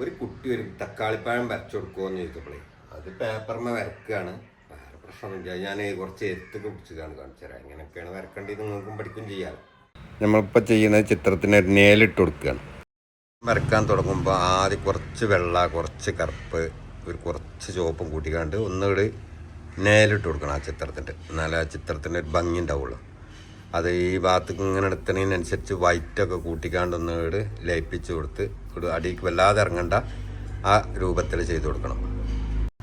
ഒരു കുട്ടി ഒരു തക്കാളിപ്പഴം വരച്ചു കൊടുക്കുമെന്ന് ചോദിച്ചപ്പോഴേ അത് പേപ്പറിന് വരക്കുകയാണ് വേറെ പ്രശ്നമൊന്നുമില്ല. ഞാൻ കുറച്ച് എത്തൊക്കെ പിടിച്ചതാണ് കാണിച്ചു തരാം. എങ്ങനെയൊക്കെയാണ് വരക്കേണ്ടത് നിങ്ങൾക്കും പഠിക്കും ചെയ്യാം നമ്മളിപ്പോൾ ചെയ്യുന്ന ചിത്രത്തിന് ഒരു നേലിട്ട് കൊടുക്കുകയാണ്. വരക്കാൻ തുടങ്ങുമ്പോൾ ആദ്യം കുറച്ച് വെള്ള കുറച്ച് കറുപ്പ് ഒരു കുറച്ച് ചുവപ്പും കൂട്ടിക്കാണ്ട് ഒന്നുകൂടി നേലിട്ട് കൊടുക്കണം ആ ചിത്രത്തിന്റെ. എന്നാലേ ആ ചിത്രത്തിന്റെ ഒരു ഭംഗി ഉണ്ടാവുള്ളൂ. അത് ഈ ഭാഗത്തേക്ക് ഇങ്ങനെ എടുക്കുന്നതിനനുസരിച്ച് വൈറ്റൊക്കെ കൂട്ടിക്കാണ്ട് ഒന്നുകൂടി ലയിപ്പിച്ച് കൊടുത്ത് അടിക്ക് വല്ലാതെ ഇറങ്ങണ്ട. ആ രൂപത്തിൽ ചെയ്ത് കൊടുക്കണം.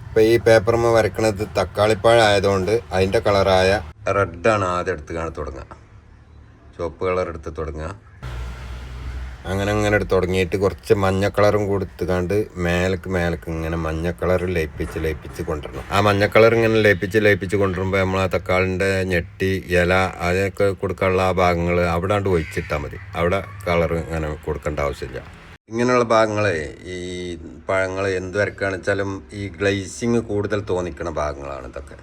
ഇപ്പോൾ ഈ പേപ്പർമ വരക്കണത് തക്കാളിപ്പഴം ആയതുകൊണ്ട് അതിന്റെ കളറായ റെഡാണ് ആദ്യം എടുത്ത് കാണാൻ തുടങ്ങുക. ചുവപ്പ് കളർ എടുത്ത് തുടങ്ങുക. അങ്ങനെ അങ്ങനെ എടുത്ത് തുടങ്ങിയിട്ട് കുറച്ച് മഞ്ഞ കളറും കൊടുത്ത് കണ്ട് മേലക്ക് മേലക്ക് ഇങ്ങനെ മഞ്ഞ കളർ ലയിപ്പിച്ച് ലയിപ്പിച്ച് കൊണ്ടുവരണം. ആ മഞ്ഞ കളർ ഇങ്ങനെ ലയിപ്പിച്ച് ലയിപ്പിച്ച് കൊണ്ടുവരുമ്പോൾ നമ്മൾ ആ തക്കാളിന്റെ ഞെട്ടി ഇല അതൊക്കെ കൊടുക്കാനുള്ള ആ ഭാഗങ്ങൾ അവിടെ കൊണ്ട് ഒഴിച്ചിട്ടാൽ മതി. അവിടെ കളർ ഇങ്ങനെ കൊടുക്കേണ്ട ആവശ്യമില്ല. ഇങ്ങനെയുള്ള ഭാഗങ്ങളെ ഈ പഴങ്ങൾ എന്ത് വരക്കുകയാണെന്ന് വെച്ചാലും ഈ ഗ്ലേസിങ് കൂടുതൽ തോന്നിക്കുന്ന ഭാഗങ്ങളാണ് ഇതൊക്കെ.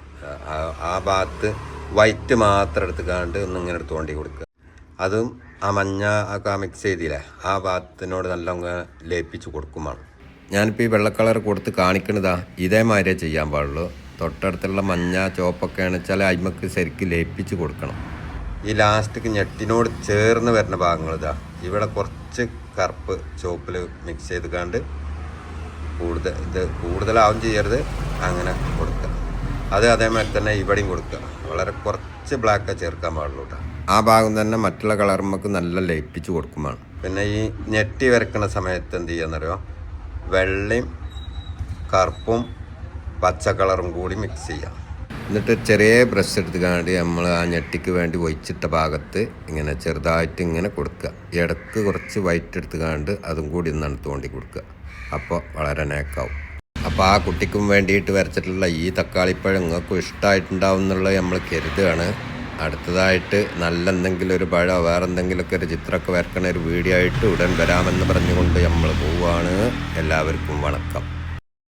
ആ- ഭാഗത്ത് വൈറ്റ് മാത്രം എടുത്ത് കാണ്ട് ഒന്ന് ഇങ്ങനെ എടുത്ത് കൊണ്ടി കൊടുക്കുക. അതും ആ മഞ്ഞ ഒക്കെ മിക്സ് ചെയ്തില്ലേ ആ ഭാഗത്തിനോട് നല്ല ലയിപ്പിച്ച് കൊടുക്കുമാണ്. ഞാനിപ്പോൾ ഈ വെള്ള കളർ കൊടുത്ത് കാണിക്കണതാ ഇതേമാതിരിയേ ചെയ്യാൻ പാടുള്ളൂ. തൊട്ടടുത്തുള്ള മഞ്ഞ ചോപ്പൊക്കെയാണ് വെച്ചാൽ അയിമക്ക് ശരിക്ക് ലയിപ്പിച്ച് കൊടുക്കണം. ഈ ലാസ്റ്റ് ഞെട്ടിനോട് ചേർന്ന് വരുന്ന ഭാഗങ്ങൾ ഇതാ. ഇവിടെ കുറച്ച് കറുപ്പ് ചുവപ്പിൽ മിക്സ് ചെയ്ത് കണ്ട് കൂടുതൽ ഇത് കൂടുതലാവും ചെയ്യരുത്. അങ്ങനെ കൊടുക്കുക അത് അതേമാതിരി തന്നെ ഇവിടെയും കൊടുക്കുക വളരെ കുറച്ച് ബ്ലാക്ക് ചേർക്കാൻ പാടുള്ളൂ കേട്ടോ ആ ഭാഗം തന്നെ മറ്റുള്ള കളർ മക്ക് നല്ല ലയിപ്പിച്ച് കൊടുക്കുമ്പോൾ പിന്നെ ഈ ഞെട്ടി വരക്കുന്ന സമയത്ത് എന്ത് ചെയ്യാന്നറിയോ? വെള്ളയും കറുപ്പും പച്ച കളറും കൂടി മിക്സ് ചെയ്യാം. എന്നിട്ട് ചെറിയ ബ്രഷ് എടുത്ത് കാണ്ടി നമ്മൾ ആ ഞെട്ടിക്ക് വേണ്ടി ഒഴിച്ചിട്ട ഭാഗത്ത് ഇങ്ങനെ ചെറുതായിട്ട് ഇങ്ങനെ കൊടുക്കുക. ഇടയ്ക്ക് കുറച്ച് വൈറ്റ് എടുത്ത് കാണ്ട് അതും കൂടി ഒന്നാണ് തോണ്ടി കൊടുക്കുക. അപ്പോൾ വളരെ നേക്കാവും അപ്പോൾ ആ കുട്ടിക്കും വേണ്ടിയിട്ട് വരച്ചിട്ടുള്ള ഈ തക്കാളിപ്പഴം നിങ്ങൾക്കും ഇഷ്ടമായിട്ടുണ്ടാവും എന്നുള്ളത് നമ്മൾ കരുതുകയാണ്. അടുത്തതായിട്ട് നല്ല എന്തെങ്കിലും ഒരു പഴം വേറെ എന്തെങ്കിലുമൊക്കെ ഒരു ചിത്രമൊക്കെ വരക്കണ ഒരു വീഡിയോ ആയിട്ട് ഉടൻ വരാമെന്ന് പറഞ്ഞുകൊണ്ട് നമ്മൾ പോവുകയാണ് എല്ലാവർക്കും വണക്കം.